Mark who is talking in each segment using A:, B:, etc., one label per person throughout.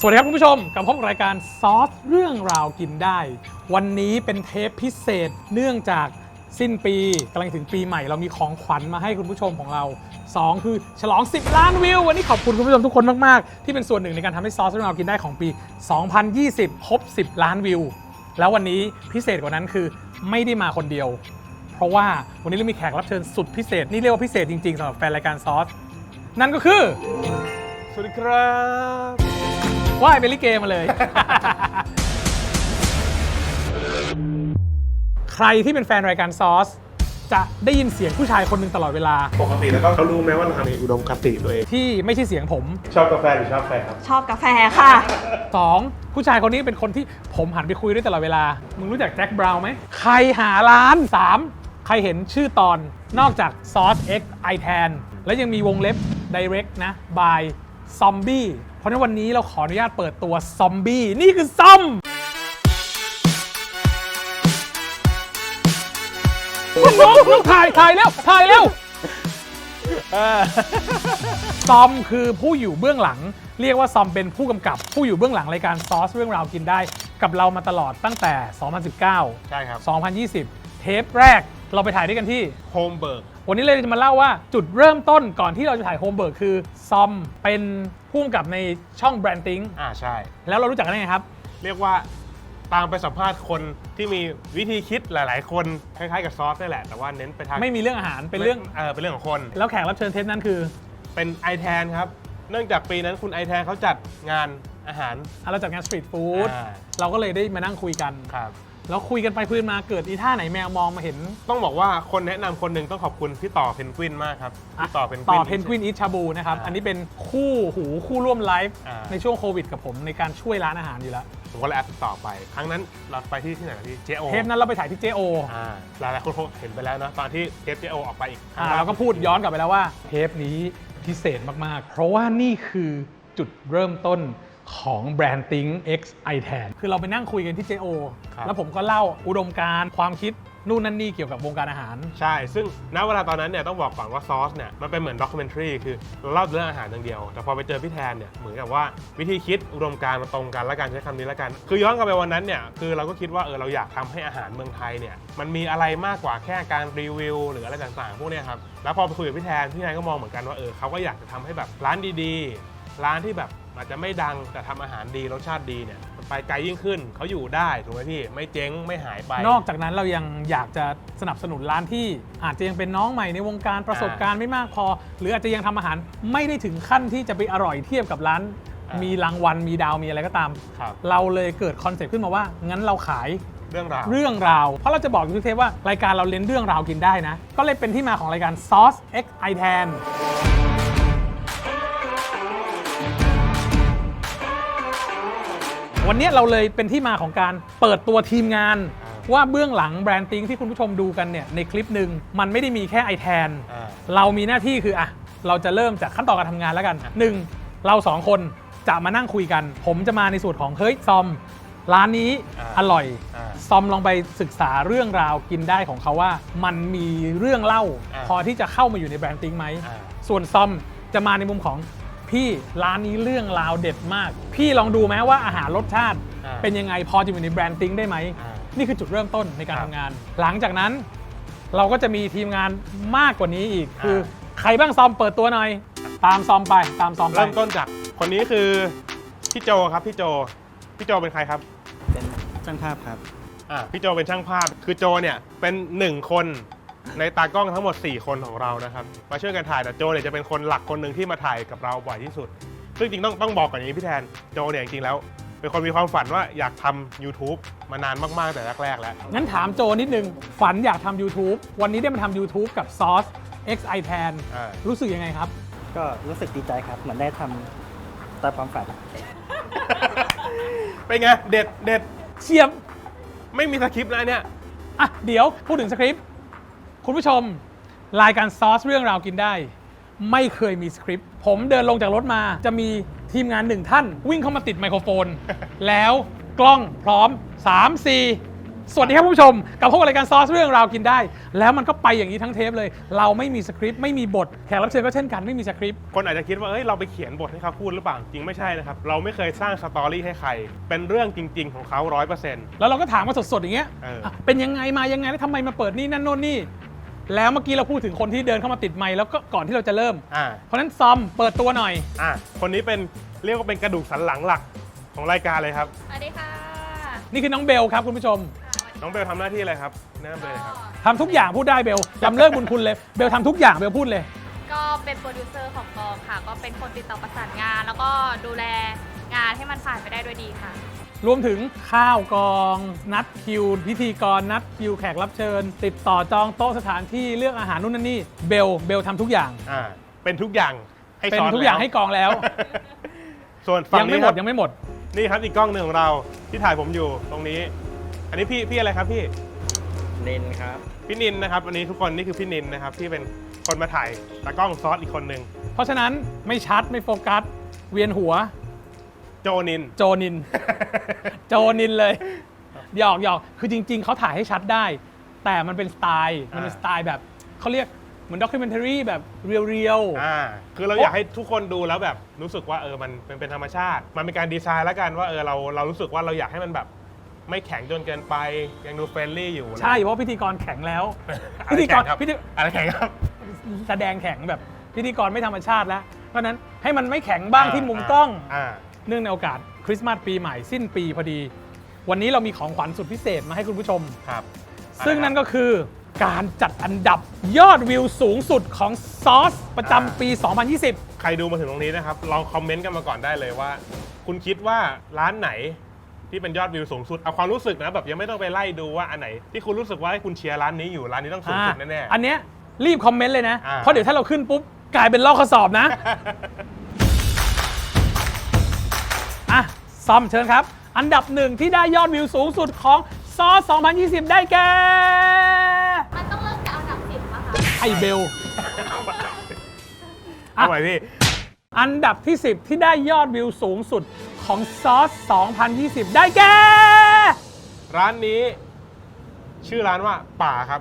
A: สวัสดีครับคุณผู้ชมกลับพบกับรายการซอสเรื่องราวกินได้ วันนี้เป็นเทปพิเศษเนื่องจากสิ้นปีกำลังถึงปีใหม่ เรามีของขวัญมาให้คุณผู้ชมของเรา 2 คือฉลอง 10 ล้านวิว วันนี้ขอบคุณคุณผู้ชมทุกคนมาก ๆ ที่เป็นส่วนหนึ่งในการทำให้ซอสเรื่องราวกินได้ของปี 2020 ครบ 10 ล้านวิว แล้ววันนี้พิเศษกว่านั้นคือไม่ได้มาคนเดียว เพราะว่าวันนี้เรามีแขกรับเชิญสุดพิเศษนี่เรียกว่าพิเศษจริง ๆสำหรับแฟนรายการซอสนั่นก็คือ
B: สวัสดีครับ
A: ว่ายเป็นลิเกมาเลย ใครที่เป็นแฟนรายการซอส จะได้ยินเสียงผู้ชายคนหนึ่งตลอดเวลา
B: ปกติแล้วก็เขารู้ไหมว่าเรามีอุดมคติตัวเอง
A: ที่ไม่ใช่เสียงผม
B: ชอบกาแฟหรือชอบแฟครับ
C: ชอบกาแฟค่ะ
A: 2. ผู้ชายคนนี้เป็นคนที่ผมหันไปคุยด้วยตลอดเวลา มึงรู้จักแจ็คบราวน์ไหม ใครหาร้าน 3. ใครเห็นชื่อตอนนอกจากซอส X i t a n แล้วยังมีวงเล็บ direct นะ by zombie เพ ราะฉะนั้นวันนี้เราขออนุญาตเปิดตัวซอมบี้ นี่คือซอม คุณน้องคุณถ่ายถ่ายแล้วถ่ายแล้ว ซอมคือผู้อยู่เบื้องหลัง เรียกว่าซอมเป็นผู้กำกับ ผู้อยู่เบื้องหลังรายการซอสเรื่องราวกินได้ กับเรามาตลอดตั้งแต่ 2019
B: ใช่ครับ
A: 2020 เทปแรกเราไปถ่ายด้วยกันที่
B: โฮมเบิร์ก
A: วันนี้เลยจะมาเล่าว่าจุดเริ่มต้นก่อนที่เราจะถ่ายโฮมเบิร์กคือซอมเป็นผู้กำกับในช่องแบรนดิ้ง
B: อ่าใช่
A: แล้วเรารู้จักกันได้ไงครับ
B: เรียกว่าตามไปสัมภาษณ์คนที่มีวิธีคิดหลาย ๆ คนคล้ายๆกับซอสนี่แหละ แต่ว่าเน้นไปทาง
A: ไม่มีเรื่องอาหารเป็นเรื่อง
B: เออเป็นเรื่องของคน
A: แล้วแขกรับเชิญเทปนั้นคือ
B: เป็นไอแทนครับ เนื่องจากปีนั้นคุณไอแทนเขาจัดงานอาหาร
A: อะเราจัดงานสตรีทฟู้ด
B: อ่า
A: เราก็เลยได้มานั่งคุยกัน
B: ครับ
A: แล้วคุยกันไปคุยกันมาเกิดอีท่าไหนแมวมองมาเห็น
B: ต้องบอกว่าคนแนะนำคนหนึ่งต้องขอบคุณพี่ต่อเพนกวินมากครับพี่ต่อเพนกวิน
A: ต่อเพนกวินอีชาบูนะครับ
B: อ่า
A: อันนี้เป็นคู่หูคู่ร่วมไลฟ์
B: อ่า
A: ในช่วงโควิดกับผมในการช่วยร้านอาหารอยู่แล้ว
B: ผมก็เลยแอดติดต่อไป ครั้งนั้นเราไปที่ที่ไหนนะพี่เจโอ
A: เทปนั้นเราไปถ่ายที่เจโอ
B: อ่าหลายๆคนคงเห็นไปแล้วนะตอนที่เทปเจโอออกไปอีก
A: อ่าเราก็พูดย้อนกลับไปแล้วว่า เทปนี้พิเศษมาก ๆ เพราะว่านี่คือจุดเริ่มต้น ของแบรนด์ติ้ง X i t a n คือเราไปนั่งคุยกันที่ JO แล้วผมก็เล่าอุดมการณ์ความคิดนู่นนั่นนี่เกี่ยวกับวงการอาหาร
B: ใช่ ซึ่งณเวลาตอนนั้นเนี่ยต้องบอกก่อนว่าซอสเนี่ยมันเป็นเหมือนด็อกิเมนทรีคือเราเล่าเรื่องอาหารอย่างเดียว แต่พอไปเจอพี่แทนเนี่ยเหมือนกับว่าวิธีคิดอุดมการณ์มันตรงกันและกันใช้คำนี้แล้วกัน คือย้อนกลับไปวันนั้นเนี่ยคือเราก็คิดว่าเออเราอยากทำให้อาหารเมืองไทยเนี่ยมันมีอะไรมากกว่าแค่การรีวิว หรืออะไรต่างๆพวกเนี้ยครับแล้วพอไปคุยกับพี่แทนพี่แทนก็มองเหมือนกันว่าเออเขาก็อยากจะทำให้แบบร้านดีๆ ร้านที่แบบ อาจจะไม่ดังแต่ทำอาหารดีรสชาติดีเนี่ยมันไปไกลยิ่งขึ้นเขาอยู่ได้ถูกไหมพี่ไม่เจ๊งไม่หายไป
A: นอกจากนั้นเรายังอยากจะสนับสนุนร้านที่อาจจะยังเป็นน้องใหม่ในวงการประสบการณ์ไม่มากพอ หรืออาจจะยังทำอาหารไม่ได้ถึงขั้นที่จะไปอร่อยเทียบกับร้าน
B: อ่ามี
A: มีรางวัลมีดาวมีอะไรก็ตาม
B: ครับ
A: เราเลยเกิดคอนเซ็ปต์ขึ้นมาว่างั้นเราขาย
B: เรื่องราว
A: เรื่องราว เพราะเราจะบอกอยู่ทุกเทปว่ารายการเราเล่นเรื่องราวกินได้นะ ก็เลยเป็นที่มาของรายการ Sauce X i t a n วันนี้เราเลยเป็นที่มาของการเปิดตัวทีมงาน ว่าเบื้องหลังแบรนด์ติ้งที่คุณผู้ชมดูกันเนี่ยในคลิปหนึ่งมันไม่ได้มีแค่ i t a n
B: อ่า
A: เรามีหน้าที่คืออะเราจะเริ่มจากขั้นตอนการทำงานแล้วกันหนึ่งเราสองคนจะมานั่งคุยกัน ผมจะมาในส่วนของเฮ้ยซอม ร้านนี้
B: อ่า
A: อร่อย
B: อ่า
A: ซอมลองไปศึกษาเรื่องราวกินได้ของเขาว่า มันมีเรื่องเล่า
B: อ่า
A: พอที่จะเข้ามาอยู่ในแบรนด์ติ้งไหม
B: อ่า
A: ส่วนซอมจะมาในมุมของ พี่ร้านนี้เรื่องราวเด็ดมาก พี่ลองดูไหมว่าอาหารรสชาติ
B: อ่า
A: เป็นยังไงพอจะอยู่ในแบรนด์ติ้งได้ไหม
B: อ่า
A: นี่คือจุดเริ่มต้นในการ
B: ครับ
A: ทำงาน หลังจากนั้น เราก็จะมีทีมงานมากกว่านี้อีกคือ
B: อ่า
A: ใครบ้างซอมเปิดตัวหน่อย ตามซอมไปตามซอมไป
B: เริ่มต้นจากคนนี้คือพี่โจครับพี่โจพี่โจเป็นใครครับ
D: เป็นช่างภาพครับ
B: อ่าพี่โจเป็นช่างภาพคือโจเนี่ยเป็นหนึ่งคน ในตากล้องทั้งหมด 4 คนของเรานะครับ มาช่วยกันถ่ายแต่โจเนี่ยจะเป็นคนหลักคนหนึ่งที่มาถ่ายกับเราบ่อยที่สุด ซึ่งจริงต้องต้องบอกก่อนอย่างนี้พี่แทนโจเนี่ยจริงๆแล้ว เป็นคนมีความฝันว่าอยากทำ YouTube มานานมากๆแต่แรกๆแล้ว
A: งั้นถามโจนิดนึง ฝันอยากทำ YouTube วันนี้ได้มาทำ YouTube กับ Sauce X i t a n
B: อ่า
A: รู้สึกยังไงครับ
D: ก็รู้สึกดีใจครับ เหมือนได้ทำตามความฝัน
B: เป็นไงเด็ดเด็ด
A: เชียบ
B: ไม่มีสคริปต์นะเนี่ย
A: อะ เดี๋ยวพูดถึงสคริปต์ คุณผู้ชมรายการซอสเรื่องราวกินได้ ไม่เคยมีสคริปต์ผมเดินลงจากรถมา จะมีทีมงานหนึ่งท่าน วิ่งเข้ามาติดไมโครโฟน แล้วกล้องพร้อม 3 4 สวัสดีครับคุณผู้ชมกลับพบกับรายการซอสเรื่องราวกินได้ แล้วมันก็ไปอย่างนี้ทั้งเทปเลย เราไม่มีสคริปต์ไม่มีบทแขกรับเชิญก็เช่นกันไม่มีสคริปต์
B: คนอาจจะคิดว่า เอ้ย เราไปเขียนบทให้เขาพูดหรือเปล่า จริงไม่ใช่นะครับ เราไม่เคยสร้างสตอรี่ให้ใคร เป็นเรื่องจริง ๆ ของเขาร้อยเปอร์เซ็นต์
A: แล้วเราก็ถามมาสดๆอย่างเงี้ย
B: เอออะ
A: เป็นยังไงมายังไงแล้วทำไมมาเปิดนี่นั่นโน่นนี่ แล้วเมื่อกี้เราพูดถึงคนที่เดินเข้ามาติดไมค์แล้วก็ก่อนที่เราจะเริ่ม
B: อ่า
A: เพราะฉะนั้นซอมเปิดตัวหน่อย
B: อ่าคนนี้เป็นเรียกว่าเป็นกระดูกสันหลังหลักของรายการเลยครับ
C: สวัสดีค่ะ
A: นี่คือน้องเบลครับคุณผู้ชม
B: น้องเบลทำหน้าที่อะไรครับแนะนำเลยครับ
A: ทำทุกอย่างพูดได้เบลจำเลิกบุญคุณเลยเบลทำทุกอย่างเบลพูดเลย
C: ก็เป็นโปรดิวเซอร์ของกองค่ะ ก็เป็นคนติดต่อประสานงาน แล้วก็ดูแลงานให้มันผ่านไปได้ด้วยดีค่ะ
A: รวมถึงข้าวกอง นัดคิว พิธีกรนัดคิวแขกรับเชิญ ติดต่อจองโต๊ะสถานที่เลือกอาหารนู่นนั่นนี่เบลเบลทำทุกอย่าง
B: อ่าเป็นทุกอย่างให้
A: เป็น
B: ซ้อน
A: ทุกอย่าง
B: แล้ว
A: ให้กองแล้ว
B: ส่วนฝั่
A: ยังงไม่
B: นี้
A: หม
B: ค
A: ด
B: รับ
A: ยังไม่หมด
B: นี่ครับอีกกล้องหนึ่งของเราที่ถ่ายผมอยู่ตรงนี้ อันนี้พี่พี่อะไรครับพี่
D: นินครับ
B: พี่นินนะครับอันนี้ทุกคนนี่คือพี่นินนะครับที่เป็นคนมาถ่ายตากล้องซอสอีกคนหนึ่ง
A: เพราะฉะนั้นไม่ชัดไม่โฟกัสเวียนหัว
B: โจนิน
A: โจนิน โจนินเลยหยอกหยอกคือจริง ๆ เขาถ่ายให้ชัดได้ แต่มันเป็นสไตล์มันเป็น
B: อ่า
A: สไตล์แบบเขาเรียกเหมือนด็อกิเมนทารีแบบเรียว
B: อ่า คือเราอยากให้ทุกคนดูแล้วแบบรู้สึกว่าเออมันมันเป็นธรรมชาติ มันเป็นการดีไซน์แล้วกันว่าเออเราเรารู้สึกว่าเราอยากให้มันแบบ ไม่แข็งจนเกินไปยังดูเฟรนลี่อยู่
A: ๆใช่เพราะพิธีกรแข็งแล้ว
B: อะ
A: พิ
B: ไร
A: ธีก
B: แข็
A: รง
B: ครับ
A: พิธี
B: อะไรแข็งครับ
A: แสดงแข็งแบบพิธีกรไม่ธรรมชาติแล้วเพราะฉะนั้นให้มันไม่แข็งบ้างที่มุมกล้อง
B: อ่า
A: เนื่องในโอกาสคริสต์มาสปีใหม่สิ้นปีพอดี วันนี้เรามีของขวัญสุดพิเศษมาให้คุณผู้ชม
B: ครับ
A: ซึ่งนั่นก็คือการจัดอันดับยอดวิวสูงสุดของซอสประจำปี 2020
B: ใครดูมาถึงตรงนี้นะครับ ลองคอมเมนต์กันมาก่อนได้เลยว่า คุณคิดว่าร้านไหนที่เป็นยอดวิวสูงสุด เอาความรู้สึกนะแบบยังไม่ต้องไปไล่ดูว่าอันไหน ที่คุณรู้สึกว่าให้คุณเชียร์ร้านนี้อยู่ร้านนี้ต้องสูงสุดแน่
A: อันเนี้ยรีบคอมเมนต์เลยนะ
B: อ่า
A: เพราะเดี๋ยวถ้าเราขึ้นปุ๊บ กลายเป็นลอกข้อสอบนะ อะซอมเชิญครับ อันดับหนึ่งที่ได้ยอดวิวสูงสุดของซอส2020 ได้แก่
C: มันต้องเริ่มจากอันดับสิบป่ะคะ
A: ไอเบล
B: ๆเอาไว้พี่
A: อันดับที่ 10 ที่ได้ยอดวิวสูงสุดของซอส2020 ได้แก่
B: ร้านนี้ ชื่อร้านว่าป่าครับ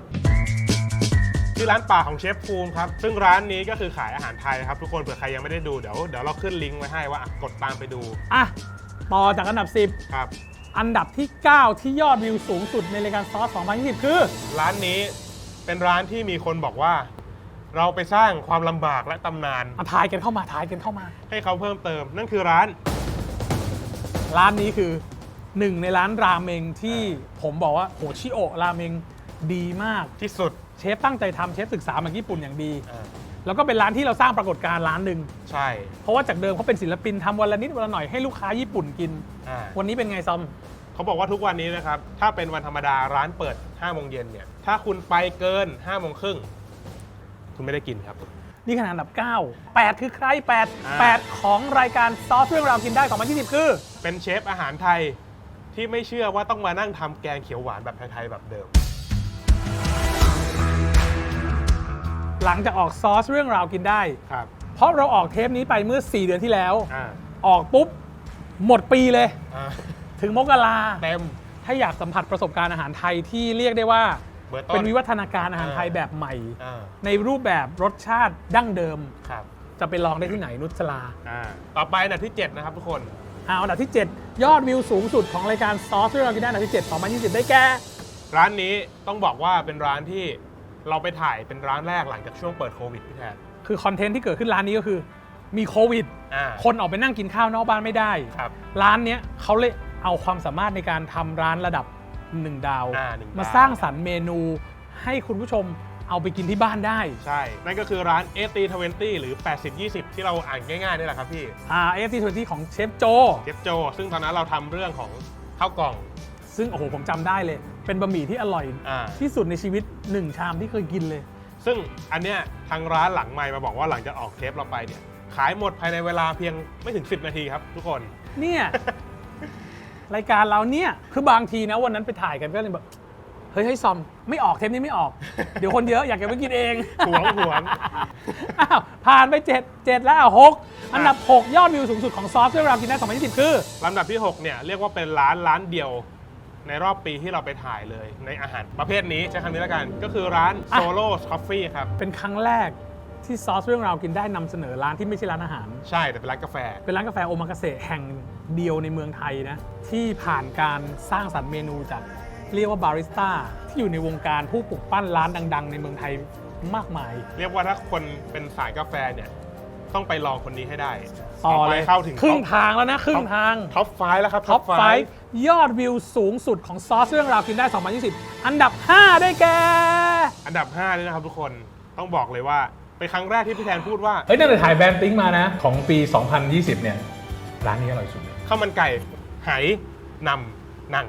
B: ชื่อร้านป่าของเชฟภูมิครับ ซึ่งร้านนี้ก็คือขายอาหารไทยครับ ทุกคนเผื่อใครยังไม่ได้ดูเดี๋ยวเดี๋ยวเราขึ้นลิงก์ไว้ให้ว่าอะกดตามไปดู
A: อะ ต่อจากอันดับ
B: ครับ
A: 10 อันดับที่ 9 ที่ยอดวิวสูงสุดในรายการซอส 2020 คือ
B: ร้านนี้เป็นร้านที่มีคนบอกว่า เราไปสร้างความลำบากและตำนาน
A: อะทายกันเข้ามาทายกันเข้ามา
B: ให้เขาเพิ่มเติม นั่นคือร้าน
A: ร้านนี้คือหนึ่งในร้านราเมงที่ผมบอกว่าโหชิโอะราเมงดีมาก
B: ที่สุด
A: เชฟตั้งใจทำเชฟศึกษามาญี่ปุ่นอย่างดี
B: อ่า
A: แล้วก็เป็นร้านที่เราสร้างปรากฏการณ์ร้านหนึ่ง
B: ใช่
A: เพราะว่าจากเดิมเขาเป็นศิลปินทำวันละนิดวันละหน่อยให้ลูกค้าญี่ปุ่นกิน
B: อ่า
A: วันนี้เป็นไงซอม
B: เขาบอกว่าทุกวันนี้นะครับ ถ้าเป็นวันธรรมดาร้านเปิด5โมงเย็นเนี่ย ถ้าคุณไปเกิน5โมงครึ่งคุณไม่ได้กินครับ
A: นี่ขนาดอันดับ 9 8 คือใคร 8
B: อ่า
A: 8 ของรายการซอสเรื่องราวกินได้ 2020 คือ
B: เป็นเชฟอาหารไทยที่ไม่เชื่อว่าต้องมานั่งทำแกงเขียวหวานแบบไทยๆแบบเดิม
A: หลังจากออกซอสเรื่องราวกินได้
B: ครับ
A: เพราะเราออกเทปนี้ไปเมื่อ 4 เดือนที่แล้ว
B: อ่า
A: ออกปุ๊บ หมดปีเลย
B: อ่า
A: ถึงมกรา
B: เต็ม
A: ถ้าอยากสัมผัสประสบการณ์อาหารไทยที่เรียกได้ว่า
B: เบอร์ต้น
A: เป็นวิวัฒนาการอาหารไทย
B: อ่า
A: แบบใหม่
B: อ่า
A: ในรูปแบบรสชาติดั้งเดิม
B: ครับ
A: จะไปลองได้ที่ไหนนุชลา
B: อ่าต่อไปอันดับที่ 7 นะครับทุกคน
A: เอาอันดับที่ 7 ยอดวิวสูงสุดของรายการซอสเรื่องราวกินได้อันดับที่7 2020 ได้แก่
B: ร้านนี้ต้องบอกว่าเป็นร้านที่ เราไปถ่ายเป็นร้านแรกหลังจากช่วงเปิดโควิดพี่แทน
A: คือคอนเทนต์ที่เกิดขึ้นร้านนี้ก็คือ มีโควิด
B: อ่า
A: คนออกไปนั่งกินข้าวนอกบ้านไม่ได้
B: ครับ
A: ร้านเนี้ยเขาเลยเอาความสามารถในการทำร้านระดับ 1 ดาว
B: อ่าหนึ่งดาว
A: มาสร้างสรรค์เมนูให้คุณผู้ชมเอาไปกินที่บ้านได้
B: ใช่ นั่นก็คือร้านเอตีทเวนตี้หรือ 80-20 ที่เราอ่านง่ายๆนี่แหละครับพี่
A: อ่าเอฟซีทของเชฟโจ
B: เจฟโจ ซึ่งตอนนั้นเราทำเรื่องของข้าวกล่อง
A: ซึ่งโอ้โหผมจำได้เลย เป็นบะหมี่ที่อร่อย
B: อ่า
A: ที่สุดในชีวิต1ชามที่เคยกินเลย
B: ซึ่งอันเนี้ยทางร้านหลังไมค์มาบอกว่าหลังจากออกเทปเราไปเนี่ย ขายหมดภายในเวลาเพียงไม่ถึง 10 นาทีครับทุกคน
A: เนี่ย รายการเราเนี่ย คือบางทีนะวันนั้นไปถ่ายกันก็เลยแบบเฮ้ยให้ยซอม ไม่ออกเทปนี้ไม่ออก เดี๋ยวคนเยอะอยากจะไปกินเอง
B: หวงหวง
A: อ้าวผ่านไป7 7แล้วหกอันดับ6ยอดวิวสูงสุดของซอฟต์เรื่องราวกินได้2020 คือ
B: ลำดับที่ 6 เนี่ย เรียกว่าเป็นร้านร้านเดียว ในรอบปีที่เราไปถ่ายเลยในอาหารประเภทนี้ใช้คำนี้แล้วกัน ก็คือร้าน
A: อะ
B: Solo Coffee ครับ
A: เป็นครั้งแรกที่ซอสเรื่องราวกินได้นำเสนอร้านที่ไม่ใช่ร้านอาหาร
B: ใช่แต่เป็นร้านกาแฟ
A: เป็นร้านกาแฟโอมากาเสะแห่งเดียวในเมืองไทยนะ ที่ผ่านการสร้างสรรค์เมนูจาก เรียกว่าบาริสต้าที่อยู่ในวงการผู้ปลุกปั้นร้านดัง ๆ ในเมืองไทยมากมาย
B: เรียกว่าถ้าคนเป็นสายกาแฟเนี่ย ต้องไปลองคนนี้ให้ได้
A: ต่อ
B: ไป
A: เลย
B: เข้าถึง
A: ครึ่งทางแล้วนะ ครึ่งทาง
B: ท็อปไฟแล้วครับ
A: ท็อป
B: Top
A: ไฟ
B: five
A: ยอดวิวสูงสุดของซอสเรื่องราวกินได้ 2020 อันดับ 5 ได้แก่
B: อันดับ5นี่นะครับทุกคนต้องบอกเลยว่าเป็นครั้งแรกที่พี่แทนพูดว่า
A: เฮ้ยนั่นแต่ถ่ายแบรนด์ติ้งมานะ ของปี 2020 เนี่ย ร้านนี้อร่อยสุด
B: ข้าวมันไก่ไหนำนั่ง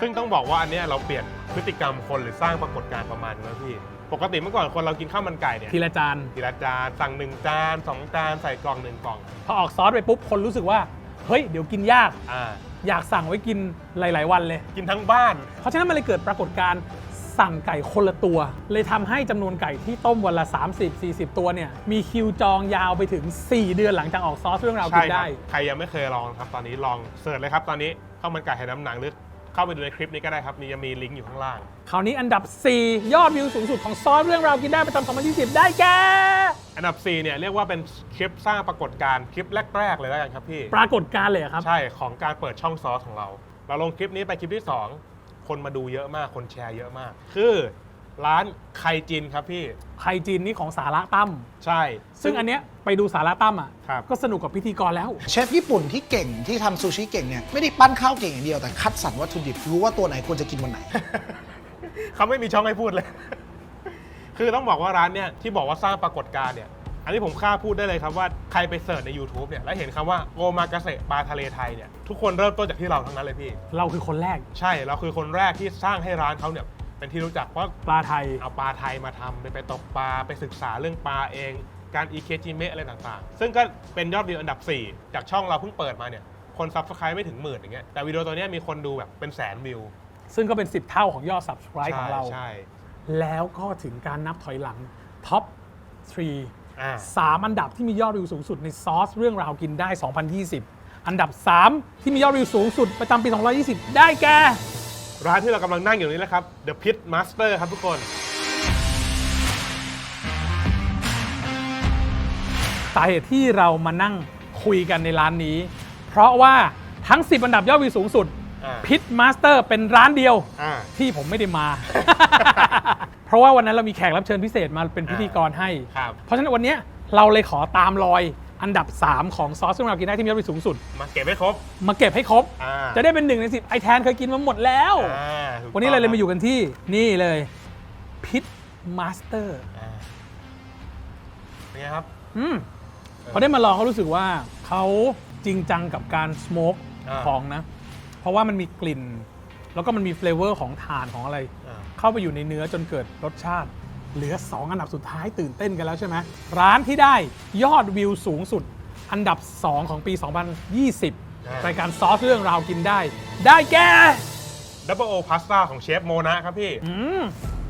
B: ซึ่งต้องบอกว่าอันเนี้ยเราเปลี่ยนพฤติกรรมคนหรือสร้างปรากฏการณ์ประมาณนึงแล้วพี่ ปกติเมื่อก่อนคนเรากินข้าวมันไก่เนี่ย
A: ทีละจาน
B: ทีละจานสั่งหนึ่งจานสองจานใส่กล่องหนึ่งกล่อง
A: พอออกซอสไปปุ๊บคนรู้สึกว่าเฮ้ยเดี๋ยวกินยาก
B: อ่า
A: อยากสั่งไว้กินหลาย ๆ วันเลย
B: กินทั้งบ้าน
A: เพราะฉะนั้นมันเลยเกิดปรากฏการณ์สั่งไก่คนละตัว เลยทำให้จำนวนไก่ที่ต้มวันละ 30-40 ตัวเนี่ย มีคิวจองยาวไปถึง 4 เดือนหลังจากออกซอสเรื่องราวกิ
B: ใช่
A: น
B: ครั
A: ได้
B: บใครยังไม่เคยลองครับ ตอนนี้ลองเสิร์ชเลยครับ ตอนนี้ข้าวมันไก่ไหน้ำหนังหรือ เข้าไปดูในคลิปนี้ก็ได้ครับนี่จะมีลิงก์อยู่ข้างล่าง
A: คราวนี้อันดับ 4 ยอดวิวสูงสุดของซอสเรื่องราวกินได้ประจำ2020 ได้แก่
B: อันดับ 4 เนี่ยเรียกว่าเป็นคลิปสร้างปรากฏการณ์คลิปแรก ๆ เลยแล้วกันครับพี่
A: ปรากฏการณ์เลยเหรอครับ
B: ใช่ของการเปิดช่องซอสของเรา เราลงคลิปนี้ไปคลิปที่ 2 คนมาดูเยอะมากคนแชร์เยอะมาก คือ ร้านไคจินครับพี่
A: ไข่จีนนี่ของสาระตั้ม
B: ใช่
A: ซึ่งอันเนี้ยไปดูสาระตั้มอะ
B: ครับ
A: ก็สนุกกับพิธีกรแล้ว
E: เชฟญี่ปุ่นที่เก่งที่ทำซูชิเก่งเนี่ยไม่ได้ปั้นข้าวเก่งอย่างเดียวแต่คัดสรรวัตถุดิบรู้ว่าตัวไหนควรจะกินวันไหน
B: เขาไม่มีช่องให้พูดเลย คือต้องบอกว่าร้านเนี่ยที่บอกว่าสร้างปรากฏการณ์เนี่ย อันนี้ผมกล้าพูดได้เลยครับว่าใครไปเสิร์ชใน YouTube เนี่ยแล้วเห็นคำว่าโอมากาเสะปลาทะเลไทยเนี่ยทุกคนเริ่มต้นจากที่เราทั้งนั้นเลยพี่
A: เราคือคนแรก
B: ใช่เราคือคนแรกที่สร้างให้ร้านเขาเนี่ย เป็นที่รู้จักเพราะ
A: ปลาไทย
B: เอาปลาไทยมาทำไปไปตกปลาไปศึกษาเรื่องปลาเอง การอีเคจิเมะอะไรต่างๆ ซึ่งก็เป็นยอดวิวอันดับ 4 จากช่องเราเพิ่งเปิดมาเนี่ยคนซับสไครต์ไม่ถึงหมื่นอย่างเงี้ยแต่วิดีโอตัวเนี้ยมีคนดูแบบเป็นแสนวิว
A: ซึ่งก็เป็น 10 เท่าของยอด subscribe ของเรา
B: ใช่
A: แล้วก็ถึงการนับถอยหลังท็อป3
B: อ่า
A: 3อันดับที่มียอดวิวสูงสุดในซอสเรื่องราวกินได้ 2020 อันดับ 3 ที่มียอดวิวสูงสุดประจำปี 2020 ได้แก่
B: ร้านที่เรากำลังนั่งอยู่นี้แหละครับ The Pit Master ครับทุกคน
A: สาเหตุที่เรามานั่งคุยกันในร้านนี้ เพราะว่าทั้ง 10อันดับยอดวิวสูงสุด
B: อ่า
A: พิทมาสเตอร์เป็นร้านเดียว
B: อ่า
A: ที่ผมไม่ได้มา เพราะว่าวันนั้นเรามีแขกรับเชิญพิเศษมาเป็นพิธีกรให้
B: ครับ
A: เพราะฉะนั้นวันเนี้ยเราเลยขอตามรอย อันดับ 3 ของซอสซึ่งเรากินได้ที่มียอดวิวสูงสุด
B: มาเก็บให้ครบ
A: มาเก็บให้ครบ
B: อ่า
A: จะได้เป็นหนึ่งในสิบไอแทนเคยกินมาหมดแล้ว
B: อ่าถูก
A: วันนี้เราเลย
B: ต้ง
A: มาอยู่กันที่นี่เลยพิทมาสเตอร์
B: อ่าเป็นไงครับ
A: อืมพอได้มาลองก็รู้สึกว่าเขาจริงจังกับการสโมก
B: อ่า
A: ของนะ เพราะว่ามันมีกลิ่น แล้วก็มันมีเฟลเวอร์ของถ่านของอะไร
B: อ่า
A: เข้าไปอยู่ในเนื้อจนเกิดรสชาติ เหลือ 2 อันดับสุดท้ายตื่นเต้นกันแล้วใช่ไหมร้านที่ได้ยอดวิวสูงสุด อันดับ 2 ของปี 2020 รายการซอสเรื่องราวกินได้ ได้แก่
B: ดับเบิลโอพาสต้าของเชฟโมนะครับพี่
A: อืม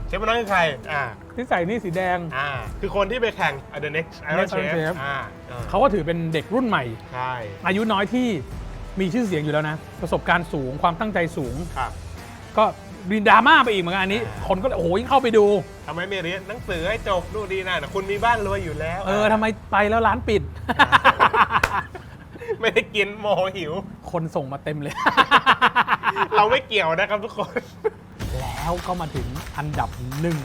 B: เชฟโมนะคือใครอ่า
A: ที่ใส่นี่สีแดง
B: อ่าคือคนที่ไปแข่ง The Next Iron
A: Next Iron
B: Chef
A: Chef
B: อ่าอ่า
A: เขาก็ถือเป็นเด็กรุ่นใหม่
B: ใช่
A: อายุน้อยที่มีชื่อเสียงอยู่แล้วนะ ประสบการณ์สูงความตั้งใจสูง
B: ครับ
A: ก็ มีดราม่าไปอีกเหมือนกันอันนี้
B: อ่า
A: คนก็เลยโอ้โหยิ่งเข้าไปดู
B: ทำไมไม่เรียนหนังสือให้จบดูนดีนะแต่คุณมีบ้านรวยอยู่แล้ว
A: เออทำไมไปแล้วร้านปิด
B: ไม่ได้กินโมโหหิว
A: คนส่งมาเต็มเลย
B: เราไม่เกี่ยวนะครับทุกคน
A: แล้วก็มาถึงอันดับหนึ่ง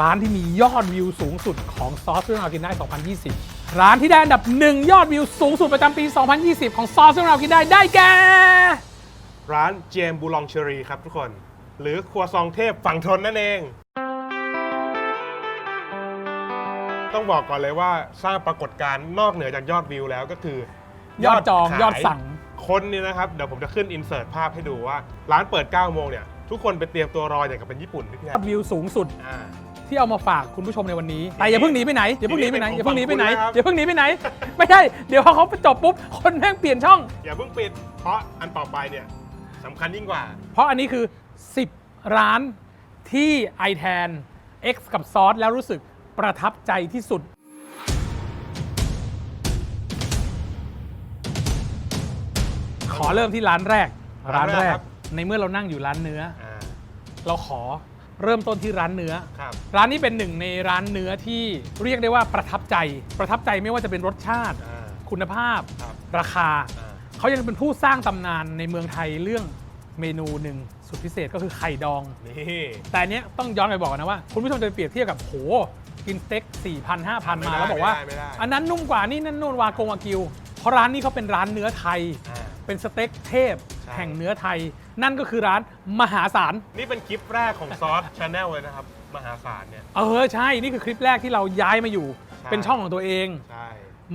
A: ร้านที่มียอดวิวสูงสุดของซอสเรื่องราวกินได้ 2020 ร้านที่ได้อันดับหนึ่งยอดวิวสูงสุดประจำปี 2020 ของซอสเรื่องราวกินได้ได้แก่
B: ร้านเจมบูลองเชอรี่ครับทุกคน หรือครัวซองเทพฝั่งทนนั่นเอง ต้องบอกก่อนเลยว่าสร้างปรากฏการณ์นอกเหนือจากยอดวิวแล้วก็คือย
A: อดจอง
B: ขาย
A: ยอดสั่ง
B: คนนี่นะครับเดี๋ยวผมจะขึ้นอินเสิร์ตภาพให้ดูว่า ร้านเปิด 9 โมงเนี่ย ทุกคนไปเตรียมตัวรออย่างกับเป็นญี่ปุ่นพี่แพ
A: ย
B: ท
A: อดวิวสูงสุด
B: อ่า
A: ที่เอามาฝากคุณผู้ชมในวันนี้แต่อย่าเพิ่งหนีไปไหนอย่าเพิ่งหนีไปไหนอย่าเพิ่งหนีไปไหน
B: ผมฟังคุณนะครับ
A: อย่าเพิ่งหนีไปไหน ไม่ใช่เดี๋ยวพอเขาจบปุ๊บคนแม่งเปลี่ยนช่อง
B: อย่าเพิ่งปิด เพราะอันต่อไปเนี่ย สำคัญยิ่งกว่า
A: เพราะอันนี้คือ 10 ร้านที่ i t a n X กับซอสแล้วรู้สึกประทับใจที่สุด ขอเริ่มที่ร้านแรก ร้านแรกในเมื่อเรานั่งอยู่ร้านเนื้อ
B: อ่า
A: เราขอเริ่มต้นที่ร้านเนื้อ
B: ครับ
A: ร้านนี้เป็นหนึ่งในร้านเนื้อที่เรียกได้ว่าประทับใจ ประทับใจไม่ว่าจะเป็นรสชาติ
B: อ่า
A: คุณภาพ
B: ครับ
A: ราคา
B: อ่า
A: เขายังเป็นผู้สร้างตำนานในเมืองไทยเรื่องเมนูหนึ่งสุดพิเศษก็คือไข่ดอง
B: นี่
A: แต่อันเนี้ยต้องย้อนไปบอกก่อนนะว่า คุณผู้ชมจะไปเปรียบเทียบกับโหกินสเต็ก4 0 0 0 5,000 มาแล้วบอกว่า
B: ไม่ได้
A: อันนั้นนุ่มกว่านี่นั่นนู่นวากงวากิว เพราะร้านนี้เขาเป็นร้านเนื้อไทย
B: อ่า
A: เป็นสเต็กเทพ
B: ใช่
A: แห่งเนื้อไทย นั่นก็คือร้านมหาศาล
B: นี่เป็นคลิปแรกของซอสชาแนลเลยนะครับ มหาศาลเนี่ย
A: เออใช่ นี่คือคลิปแรกที่เราย้ายมาอยู่
B: ใช่
A: เป็นช่องของตัวเอง
B: ใช่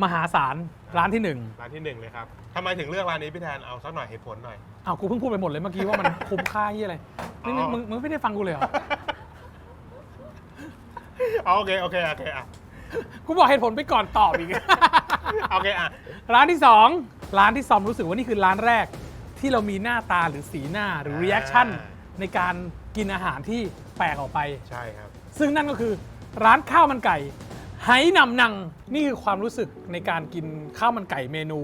A: มหาศาลร้านที่หนึ่ง
B: ร้านที่หนึ่งเลยครับทำไมถึงเลือกร้านนี้พี่แทนเอาสักหน่อยเหตุผลหน่อย
A: อ้าวกูเพิ่งพูดไปหมดเลยเมื่อกี้ว่ามันคุ้มค่าที่อะไรนี่นี่
B: อ๋อ
A: มึงมึงไม่ได้ฟังกูเลยเหรอ
B: เอาโอเคโอเคโอเคอะ
A: กูบอกเหตุผลไปก่อนตอบอีก
B: โอเคอะ
A: ร้านที่2ร้านที่ซอมรู้สึกว่านี่คือร้านแรก ที่เรามีหน้าตาหรือสีหน้าหรือ reaction ในการกินอาหารที่แปลกออกไป
B: ใช่ครับ
A: ซึ่งนั่นก็คือร้านข้าวมันไก่ ไหหนำนังนี่คือความรู้สึกในการกินข้าวมันไก่เมนู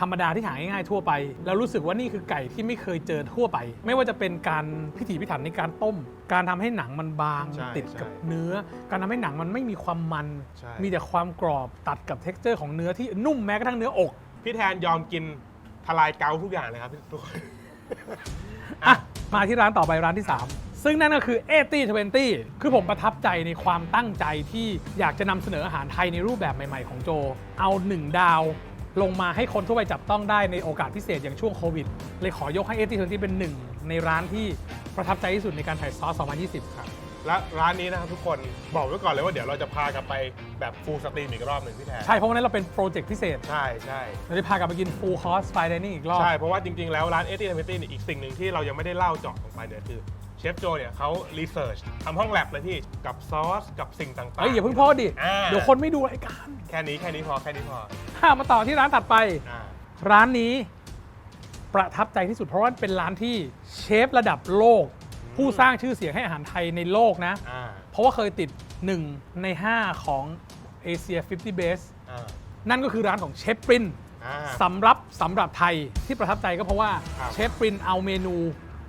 A: ธรรมดาที่หาง่ายๆทั่วไป แล้วรู้สึกว่านี่คือไก่ที่ไม่เคยเจอทั่วไป ไม่ว่าจะเป็นการพิถีพิถันในการต้ม การทำให้หนังมันบาง
B: ใช่
A: ติดกับ
B: ใช่
A: เนื้อ การทำให้หนังมันไม่มีความมัน
B: ใช่
A: มีแต่ความกรอบตัดกับ t e x t อร์ของเนื้อที่นุ่มแม้กระทั่งเนื้ออก
B: พี่แทนยอมกินทลายเกาทุกอย่างเลยครับทุกคน
A: อะมาที่ร้านต่อไปร้านที่3 ซึ่งนั่นก็คือเอตี้ทเวนตี้คือผมประทับใจในความตั้งใจที่อยากจะนำเสนออาหารไทยในรูปแบบใหม่ ๆ ของโจ เอาหนึ่งดาว ลงมาให้คนทั่วไปจับต้องได้ในโอกาสพิเศษอย่างช่วงโควิด เลยขอยกให้เอตี้ทเวนตี้เป็นหนึ่งในร้านที่ประทับใจที่สุดในการถ่ายซอส 2020 ครับ
B: และร้านนี้นะครับทุกคนบอกไว้ก่อนเลยว่าเดี๋ยวเราจะพากลับไปแบบฟูลสตรีมอีกรอบหนึ่งพี่แทน
A: ใช่เพราะวันนั้นเราเป็นโปรเจกต์พิเศษ
B: ใช่ใช่
A: เราจะพากลับไปกิน full course fine dining อีกรอบ
B: ใช่ เพราะว่าจริง ๆ แล้วร้านเอตี้เทมเตี้เนี่ยอีกสิ่งหนึ่งที่เรายังไม่ได้เล่าเจาะลงไปเนี่ยคือเช ฟโจเนี่ยเขารีเสิร์ชทำห้องแลบเลยที่กับซอสกับสิ่งต่างๆ
A: เฮ้ยอย่าเพิ่งโพสต์ดิ
B: อ่า
A: เดี๋ยวคนไม่ดูรายการ
B: แค่นี้แค่นี้พอแค่นี้พอ
A: ข้ามาต่อที่ร้านถัดไป
B: อ่า
A: ร้านนี้ประทับใจที่สุดเพราะว่าเป็นร้านที่เชฟระดับโลก ผู้สร้างชื่อเสียงให้อาหารไทยในโลกนะ
B: อ่า
A: เพราะว่าเคยติด 1 ใน 5 ของ Asia 50 Best
B: อ่า
A: นั่นก็คือร้านของเชฟปริน
B: อ่า
A: สำรับสำหรับไทยที่ประทับใจก็เพราะว่า
B: ครับ
A: เชฟปรินเอาเมนู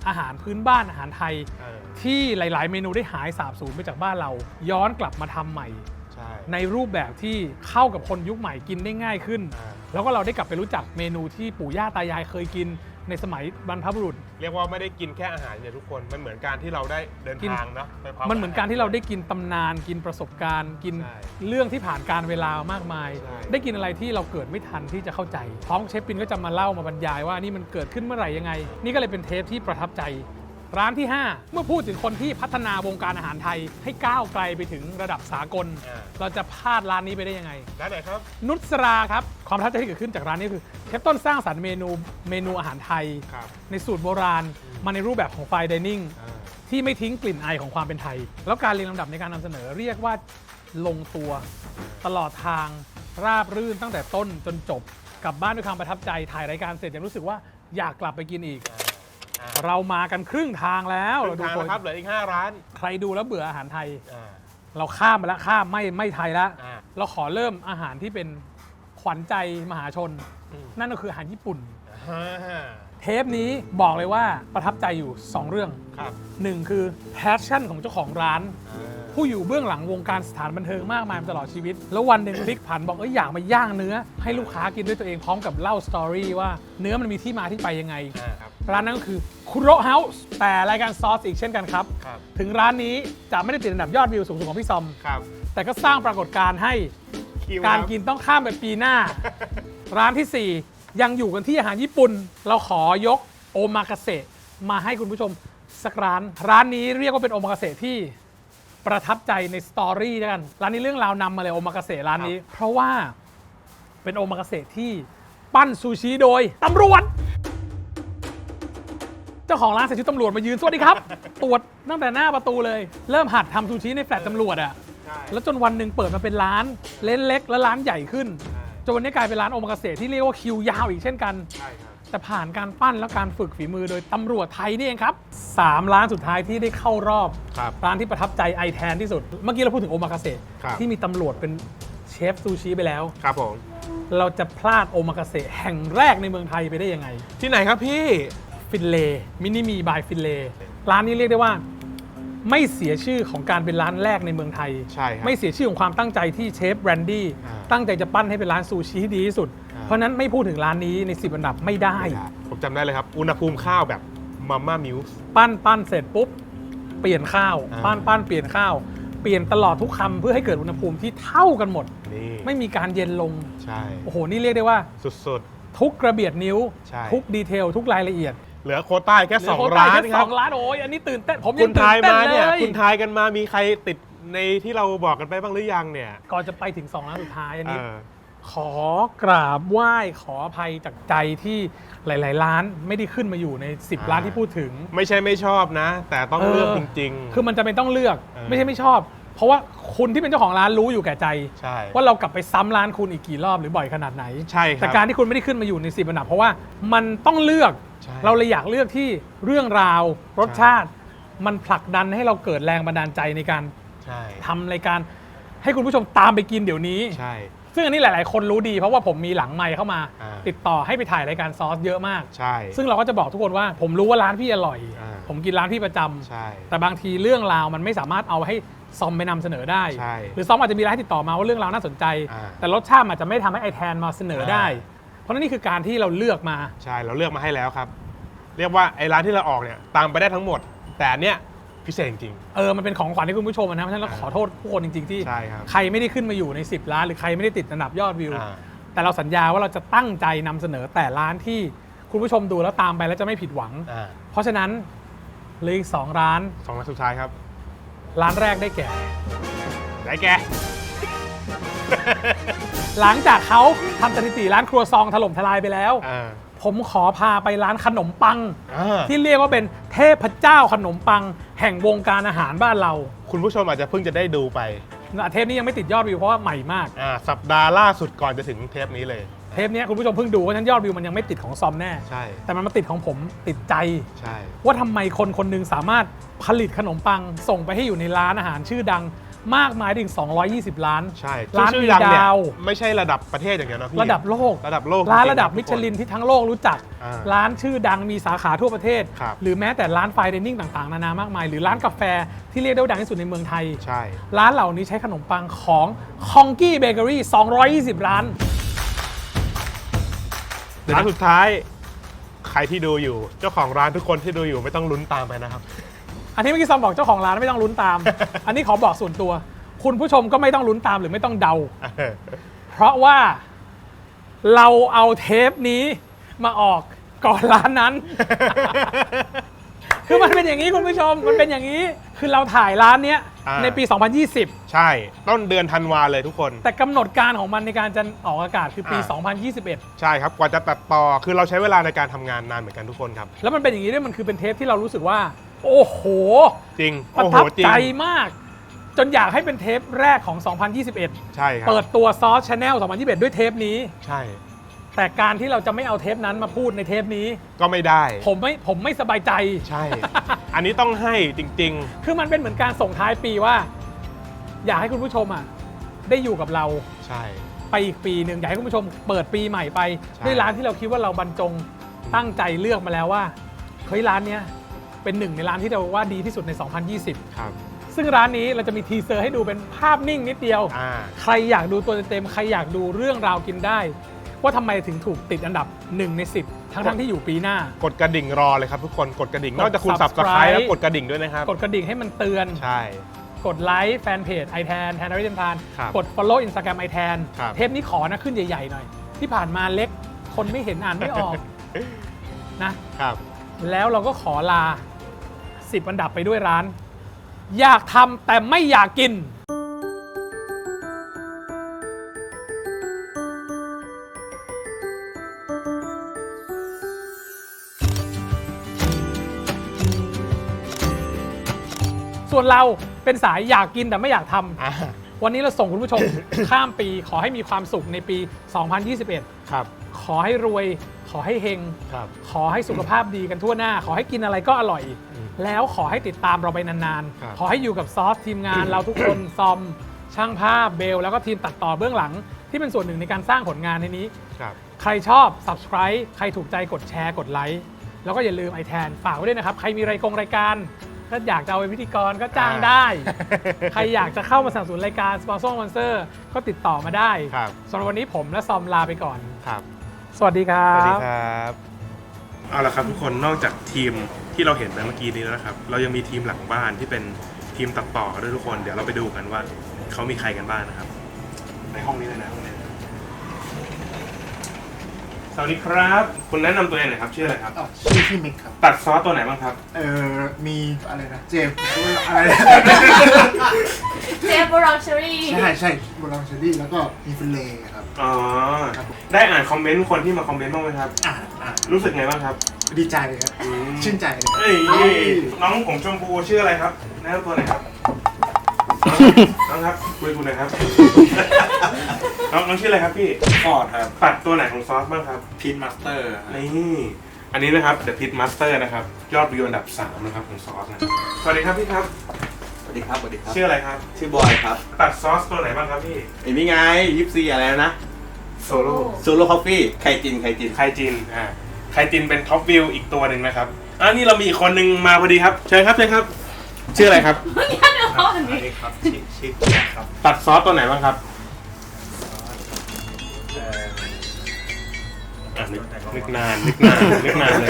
A: อาหารพื้นบ้านอาหารไทย
B: เออ
A: ที่หลาย ๆ เมนูได้หายสาบสูญไปจากบ้านเรา ย้อนกลับมาทำใหม่
B: ใช่
A: ในรูปแบบที่เข้ากับคนยุคใหม่กินได้ง่ายขึ้น
B: อ่า
A: แล้วก็เราได้กลับไปรู้จักเมนูที่ปู่ย่าตายายเคยกิน ในสมัยบรรพบุรุษ
B: เรียกว่าไม่ได้กินแค่อาหารเนี่ยทุกคน มันเหมือนการที่เราได้เดิน
A: กิน
B: ทางเนาะไปพร้
A: มันเหมือนการที่เราได้กินตำนานกินประสบการณ์ กิน
B: ใช่
A: เรื่องที่ผ่านการเวลามากมาย
B: ใช่
A: ได้กินอะไรที่เราเกิดไม่ทันที่จะเข้าใจพร้อมเชฟปินก็จะมาเล่ามาบรรยายว่านี่มันเกิดขึ้นเมื่อไหร่ยังไง นี่ก็เลยเป็นเทปที่ประทับใจ ร้านที่ 5 เมื่อพูดถึงคนที่พัฒนาวงการอาหารไทย ให้ก้าวไกลไปถึงระดับสากล
B: อ่า
A: เราจะพลาดร้านนี้ไปได้ยังไง
B: ร้านไหนครับ
A: นุสราครับ ความประทับใจที่เกิดขึ้นจากร้านนี้คือเชฟต้นสร้างสรรค์เมนูเมนูอาหารไทย
B: ครับ
A: ในสูตรโบราณมาในรูปแบบของไฟดิเนิ่ง
B: อ่า
A: ที่ไม่ทิ้งกลิ่นอายของความเป็นไทย แล้วการเรียงลำดับในการนำเสนอเรียกว่าลงตัว ตลอดทางราบรื่นตั้งแต่ต้นจนจบ กลับบ้านด้วยความประทับใจถ่ายรายการเสร็จยังรู้สึกว่าอยากกลับไปกินอีก
B: อ่า
A: เรามากันครึ่งทางแล้ว
B: ครึ่งทางแล้วครับเหลืออีก 5 ร้าน
A: ใครดูแล้วเบื่ออาหารไทย
B: อ่า
A: เราข้ามไปแล้วข้ามไม่ไม่ไทยแล้ว
B: อ่า
A: เราขอเริ่มอาหารที่เป็นขวัญใจมหาชน
B: อืม
A: นั่นก็คืออาหารญี่ปุ่น
B: อ่า
A: เทปนี้บอกเลยว่าประทับใจอยู่ 2 เรื่อง
B: ครับ
A: หนึ่งคือแพชชั่นของเจ้าของร้าน
B: อ่า
A: ผู้อยู่เบื้องหลังวงการสถานบันเทิงมากมายมาตลอดชีวิต แล้ววันหนึ่งพลิกผันบอกเอ้ยอยากมาย่างเนื้อ ให้ลูกค้ากินด้วยตัวเองพร้อมกับเล่าสตอรี่ว่าเนื้อมันมีที่มาที่ไปยังไง
B: อ่าครับ
A: ร้านนั้นก็คือคุโรเฮาส์แต่รายการซอสอีกเช่นกันครับ
B: ครับ
A: ถึงร้านนี้จะไม่ได้ติดอันดับยอดวิวสูงสุดของพี่ซอม
B: ครับ
A: แต่ก็สร้างปรากฏการณ์ให้
B: คิว
A: การ
B: คบ
A: กินต้องข้ามไปปีหน้า ร้านทีสี่4 ยังอยู่กันที่อาหารญี่ปุ่น เราขอยกโอมากาเสะมาให้คุณผู้ชมสักร้าน ร้านนี้เรียกว่าเป็นโอมากาเสะที่ ประทับใจในสตอรี่ด้วยกัน ร้านนี้เรื่องราวนำมาเลยโอมากาเสะร้านนี้ เพราะว่าเป็นโอมากาเสะที่ปั้นซูชิโดยตำรวจ เจ้าของร้านใส่ชุดตำรวจมายืนสวัสดีครับ ตรวจตั้งแต่หน้าประตูเลย เริ่มหัดทำซูชิในแฟลตตำรวจอะ
B: ใช่
A: แล้วจนวันหนึ่งเปิดมาเป็นร้านเล็กๆแล้วร้านใหญ่ขึ้นจนวันนี้กลายเป็นร้านโอมากาเสะที่เรียกว่าคิวยาวอีกเช่นกัน
B: ใช่ครับ
A: แต่ผ่านการปั้นและการฝึกฝีมือโดยตำรวจไทยนี่เองครับ3ร้านสุดท้ายที่ได้เข้ารอบ
B: ครับ
A: ร้านที่ประทับใจไอแทนที่สุด เมื่อกี้เราพูดถึงโอมากาเสะ
B: ครับ
A: ที่มีตำรวจเป็นเชฟซูชิไปแล้ว
B: ครับผม
A: เราจะพลาดโอมากาเสะแห่งแรกในเมืองไทยไปได้ยังไง
B: ที่ไหนครับพี่
A: ฟินเลมินิมีบายฟินเลร้านนี้เรียกได้ว่า ไม่เสียชื่อของการเป็นร้านแรกในเมืองไทย
B: ใช่ครับ
A: ไม่เสียชื่อของความตั้งใจที่เชฟแบรนดี้
B: อ่า
A: ตั้งใจจะปั้นให้เป็นร้านซูชิที่ดีที่สุด
B: อ่า
A: เพราะฉะนั้นไม่พูดถึงร้านนี้ใน 10 อันดับไม่ได้
B: ผมจำได้เลยครับ อุณหภูมิข้าวแบบมาม่ามิวส์
A: ปั้นปั้นเสร็จปุ๊บ เปลี่ยนข้าว
B: อ่า
A: ปั้นปั้นเปลี่ยนข้าว เปลี่ยนตลอดทุกคำเพื่อให้เกิดอุณหภูมิที่เท่ากันหมด
B: นี่
A: ไม่มีการเย็นลง
B: ใช่
A: โอ้โห นี่เรียกได้ว่า
B: สุด
A: ทุกกระเบียดนิ้ว
B: ใช่
A: ทุกดีเทล ทุกรายละเอียด
B: ๆ เหลือโควต้าแค่
A: เหลื
B: สอง
A: โควต้
B: ร้าน
A: แค่
B: ค
A: ส
B: รั
A: อบงล้านโอ้ยอันนี้ตื่นเต้นผมยั
B: คุ
A: ง
B: ณ
A: ตื่
B: ทาย
A: นเต้น
B: มา
A: เล
B: เนี่ย
A: ย
B: คุณทายกันมามีใครติดในที่เราบอกกันไปบ้างหรือยังเนี่ย
A: ก่อนจะไปถึง2ล้านสุดท้ายอันนี้
B: เออ
A: ขอกราบไหว้ขออภัยจากใจที่หลาย ๆ ร้านไม่ได้ขึ้นมาอยู่ใน 10
B: อ่า
A: ร้านที่พูดถึง
B: ไม่ใช่ไม่ชอบนะ แต่ต้อง
A: เออ
B: เลือกจริง
A: คือมันจะเป็นต้องเลือก
B: เออ
A: ไม่ใช่ไม่ชอบ เพราะว่าคุณที่เป็นเจ้าของร้านรู้อยู่แก่ใจ
B: ใช่
A: ว่าเรากลับไปซ้ำร้านคุณอีกกี่รอบหรือบ่อยขนาดไหน
B: ใช่ครับ
A: แต่การที่คุณไม่ได้ขึ้นมาอยู่ในสิบอันดับเพราะว่ามันต้องเลือก
B: ใช่
A: เราเลยอยากเลือกที่เรื่องราวรสชาติ มันผลักดันให้เราเกิดแรงบันดาลใจในการ
B: ใช่
A: ทำรายการให้คุณผู้ชมตามไปกินเดี๋ยวนี้
B: ใช่
A: ซึ่งอันนี้หลาย ๆ คนรู้ดีเพราะว่าผมมีหลังไมค์เข้ามา
B: อ่า
A: ติดต่อให้ไปถ่ายรายการซอสเยอะมาก
B: ใช่
A: ซึ่งเราก็จะบอกทุกคนว่าผมรู้ว่าร้านพี่อร่อย
B: อ่า
A: ผมกินร้านพี่ประจำ
B: ใช่
A: แต่บางทีเรื่องราวมันไม่สามารถเอาให้ซอมไปนำเสนอได้
B: ใช่
A: หรือซอมอาจจะมีร้านให้ติดต่อมาว่าเรื่องราวน่าสนใจ
B: อ่า
A: แต่รสชาติมันอาจจะไม่ทำให้ไอแทนมาเสนอได้
B: อ่
A: เพราะนั่นนี่คือการที่เราเลือกมา
B: ใช่เราเลือกมาให้แล้วครับ เรียกว่าไอ้ร้านที่เราออกเนี่ยตามไปได้ทั้งหมด แต่อันเนี้ย พิเศษจริง
A: เออ มันเป็นของขวัญให้คุณผู้ชมนะเพราะฉะนั้นเรา
B: อ่า
A: ขอโทษผู้คนจริง ๆ ที่
B: ใช่ครับ
A: ใครไม่ได้ขึ้นมาอยู่ใน 10 ล้าน หรือใครไม่ได้ติดอันดับยอดวิว
B: อ่า
A: แต่เราสัญญาว่าเราจะตั้งใจนำเสนอแต่ร้านที่คุณผู้ชมดูแล้วตามไปแล้วจะไม่ผิดหวัง
B: อ่า
A: เพราะฉะนั้นเหลืออีกสองร้าน
B: สองร้านสุดท้ายครับ
A: ร้านแรกได้แก่
B: ได้แก
A: หลังจากเขาทำสถิติร้านครัวซองถล่มทลายไปแล้ว
B: อ่า
A: ผมขอพาไปร้านขนมปัง
B: อ่า
A: ที่เรียกว่าเป็นเทพเจ้าขนมปัง แห่งวงการอาหารบ้านเรา
B: คุณผู้ชมอาจจะเพิ่งจะได้ดูไป
A: เทปนี้ยังไม่ติดยอดวิวเพราะว่าใหม่มาก
B: อ่าสัปดาห์ล่าสุดก่อนจะถึงเทปนี้เลย
A: เทปเนี้ยคุณผู้ชมเพิ่งดูเพราะฉะนั้นยอดวิวมันยังไม่ติดของซอมแน่
B: ใช่
A: แต่มันมาติดของผมติดใจ
B: ใช่
A: ว่าทำไมคนคนหนึงสามารถผลิตขนมปัง ส่งไปให้อยู่ในร้านอาหารชื่อดัง มากมายถึง 220 ล้าน
B: ใช่
A: ร้าน
B: ชื่อ
A: มี
B: ดังเนี่ย
A: ดาว
B: ไม่ใช่ระดับประเทศอย่างเดียวนะพี่
A: ระดับโลก
B: ระดับโลก
A: ร้าน
B: จงๆ
A: ระดับ
B: ค
A: มิ
B: ทุก
A: ช
B: ค
A: ลินที่ทั้งโลกรู้จัก
B: อ่า
A: ร้านชื่อดังมีสาขาทั่วประเทศ
B: ครับ
A: หรือแม้แต่ร้านไฟเดนิ่งต่างๆ นานามากมาย หรือร้านกาแฟที่เรียกได้ว่าดังที่สุดในเมืองไทย
B: ใช่
A: ร้านเหล่านี้ใช้ขนมปังของคองกี้เบเกอรี่220 ร้าน
B: ร้านสุดท้ายใครที่ดูอยู่ เจ้าของร้านทุกคนที่ดูอยู่ไม่ต้องลุ้นตามไปนะครับ
A: อันที่เมื่อกี้ซอมบอกเจ้าของร้านไม่ต้องลุ้นตาม อันนี้ขอบอกส่วนตัว คุณผู้ชมก็ไม่ต้องลุ้นตามหรือไม่ต้องเดา เพราะว่าเราเอาเทปนี้มาออกก่อนร้านนั้น คือมันเป็นอย่างนี้คุณผู้ชม มันเป็นอย่างนี้ คือเราถ่ายร้านเนี้ย
B: อ่า
A: ในปี 2020
B: ใช่ ต้นเดือนธันวาเลยทุกคน
A: แต่กำหนดการของมันในการจะออกอากาศคือปี
B: อ่า
A: 2021
B: ใช่ครับ กว่าจะตัดต่อ คือเราใช้เวลาในการทำงานนานเหมือนกันทุกคนครับ
A: แล้วมันเป็นอย่างนี้ด้วยมันคือเป็นเทปที่เรารู้สึกว่า โอ้โห
B: จริง
A: ประ
B: โอ้โห
A: ทับ
B: จริ
A: ใจ
B: ง
A: มาก จนอยากให้เป็นเทปแรกของ 2021
B: ใช่ครับ
A: เปิดตัวซอสชาแนล2021 ด้วยเทปนี้
B: ใช่
A: แต่การที่เราจะไม่เอาเทปนั้นมาพูดในเทปนี้
B: ก็ไม่ได้
A: ผมไม่ผมไม่สบายใจ
B: ใช่ อันนี้ต้องให้จริง
A: คือมันเป็นเหมือนการส่งท้ายปีว่า อยากให้คุณผู้ชมอะได้อยู่กับเรา
B: ๆ ใช่
A: ไปอีกปีหนึ่งอยากให้คุณผู้ชมเปิดปีใหม่ไป
B: ใช่
A: ด้วยร้านที่เราคิดว่าเราบรรจงตั้งใจเลือกมาแล้วว่าเฮ้ยร้านเนี้ย เป็นหนึ่งในร้านที่เราว่าดีที่สุดใน 2020
B: ครับ
A: ซึ่งร้านนี้เราจะมีทีเซอร์ให้ดูเป็นภาพนิ่งนิดเดียว
B: อ่า
A: ใครอยากดูตัวเต็มๆใครอยากดูเรื่องราวกินได้ ว่าทำไมถึงถูกติดอันดับ 1 ใน 10 ทั้งๆที่อยู่ปีหน้า
B: กดกระดิ่งรอเลยครับทุกคนกดกระดิ่ง
A: กด
B: นอกจากคุณสับสไคร
A: subscribe
B: แล้วกดกระดิ่งด้วยนะครับ
A: กดกระดิ่งให้มันเตือน
B: ใช่
A: กดไลค์แฟนเพจไอแทนแทนอาริเดนทาน
B: ครับ
A: กด follow Instagram ไอแทน
B: ครับ
A: เทปนี้ขอนะขึ้นใหญ่ๆหน่อย ที่ผ่านมาเล็กคนไม่เห็นอ่านไม่ออก นะ
B: ครับ
A: แล้วเราก็ขอลา 10 อันดับไปด้วยร้าน อยากทำแต่ไม่อยากกิน ส่วนเราเป็นสายอยากกินแต่ไม่อยากทำ
B: อ่า
A: วันนี้เราส่งคุณผู้ชม ข้ามปีขอให้มีความสุขในปี 2021
B: ครับ
A: ขอให้รวย ขอให้เฮง
B: ครับ
A: ขอให้สุขภาพดีกันทั่วหน้า ขอให้กินอะไรก็อร่อย
B: อืม
A: แล้วขอให้ติดตามเราไปนาน
B: ครับ
A: ๆ ขอให้อยู่กับซอสทีมงานเราทุกคน ซอม ช่างภาพเบล แล้วก็ทีมตัดต่อเบื้องหลัง ที่เป็นส่วนหนึ่งในการสร้างผลงานในนี้
B: ครับ
A: ใครชอบ subscribe ใครถูกใจกดแชร์ กดไลค์ แล้วก็อย่าลืมไอแทนฝากไว้ด้วยนะครับ ใครมีรายกงรายการ ก็อยากจะเอาเป็นพิธีกรก็จ้างได้ ใครอยากจะเข้ามาสนับสนุนรายการสปอนเซอร์สปอนเซอร์ก็ติดต่อมาได้
B: ครับ
A: สำหรับวันนี้ผมและซอมลาไปก่อน
B: ครับ
A: สวัสดีครั
B: สวัสดี
A: บ
B: ครับ เอาละครับทุกคนนอกจากทีมที่เราเห็นไปเมื่อกี้นี้แล้วนะครับ เรายังมีทีมหลังบ้านที่เป็นทีมตัดต่อด้วยทุกคน เดี๋ยวเราไปดูกันว่าเขามีใครกันบ้างนะครับ ในห้องนี้เลยนะห้องนี้ส วัสดีครับ คุณแนะนำตัวเองหน่อยครับชื่ออะไรครับ
F: อ๋อชื่อพี่มิกครับ
B: ตัดซอสตัวไหนบ้างครับ
F: เอ่อมีอะไรนะ เจมส์อะไรนะ
C: เจฟบรอกเชอรี่
F: ใช่ใช่บลองเชอรี่แล้วก็มีฟิลเล่ครับ
B: อ๋อได้อ่านคอมเมนต์คนที่มาคอมเมนต์บ้างไหมครับ
F: อ่าอ่า
B: รู้สึกไงบ้างครับ
F: ดีใจเลยครับ ชื่นใจเลย
B: เอ้ยน้องผมชมพูชื่ออะไรครับ แนะนำตัวหน่อยครับ น้องครับคุยกับคุณหน่อยครับ น้องน้องชื่ออะไรครับพี่
G: ฟอร์ดครับ
B: ตัดตัวไหนของซอสบ้างครับ
G: พินมาสเตอร์
B: นี่อันนี้นะครับ The Pit Master นะครับ ยอดวิวอันดับ 3 นะครับของซอสนะสวัสดีครับพี่ครับ
G: สวัสดีครับสวัสดีครับ
B: ชื่ออะไรครับ
G: ชื่อบอยครับ
B: ตัดซอสตัวไหนบ้างครับพี่
G: ไอ้นี่ไงยิปซีอะไรนะ
B: โซโล่
G: โซโล่คอฟฟี่ไข่จินไข่จิน
B: ไคจินอ่าไคจินเป็นท็อปวิวอีกตัวหนึ่งนะครับอ่านี่เรามีอีกคนหนึ่งมาพอดีครับ เชิญครับเชิญครับ ชื่ออะไรครับ
G: สวัสดีครับชิคชิคครับ
B: ตัดซอสตัวไหนบ้างครับอะนึกนึกนานนึกนานนึกนานเลย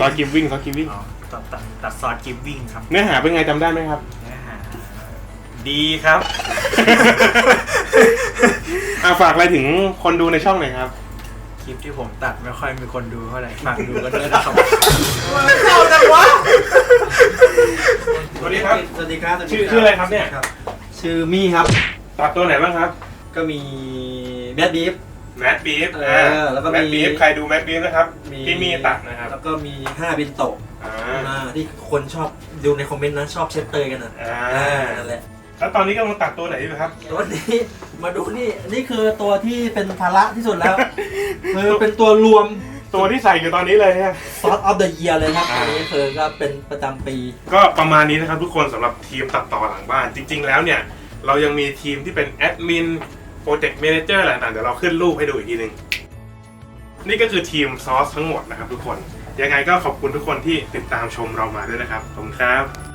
B: ซอสกิฟวิ่งซอสกิฟวิ่ง
H: ตัดตัดตัดซอสกิฟวิ่งครับ
B: เนื้อหาเป็นไงจำได้ไหมครับ
H: เนื้อหาดีครับ
B: อะฝากอะไรถึงคนดูในช่องหน่อยครับ
H: คลิปที่ผมตัดไม่ค่อยมีคนดูเท่าไหร่ฝากดูกันด้วยนะครับ
B: สวั สดีครับ
G: สวัสดีครับ
B: ชื่อชื่ออะไรครับเนี่ย
G: ชื่อมี่ครับ
B: ตัดตัวไหนบ้างครับ
G: ก็มีแบดบีฟ
B: แมดบีฟ
G: เออแล้วก็มี
B: แมดบีฟใครดูแมดบีฟนะครับ
G: มี
B: พี่มีตัดนะครับ
G: แล้วก็มีห้าบินโตะ
B: อ่า
G: อ่าที่คนชอบดูในคอมเมนต์นะชอบเชฟเตยกันอะ
B: อ่า
G: อ่านั่นแหละ
B: แล้วตอนนี้กำลังตัดตัวไหนอยู่ครับ
G: ตัวนี้มาดูนี่นี่คือตัวที่เป็นภาระที่สุดแล้ว คือเป็นตัวรวม
B: ตัวที่ใส่อยู่ตอนนี้เลยฮะ
G: ซอสออฟเดอะเยียเลยครับ
B: อ่า
G: อันนี้คือก็เป็นประจำปี
B: ก็ประมาณนี้นะครับทุกคนสำหรับทีมตัดต่อหลังบ้าน จริง ๆ แล้วเนี่ย เรายังมีทีมที่เป็นแอดมินโปรเจกต์ a ม a เจอร์อะไรต่างๆเดี๋ยวเราขึ้นรูปให้ดูอีกทีหนึ่งนี่ก็คือทีมซอสทั้งหมดนะครับทุกคน ยังไงก็ขอบคุณทุกคนที่ติดตามชมเรามาด้วยนะครับ ขอบคุณครับ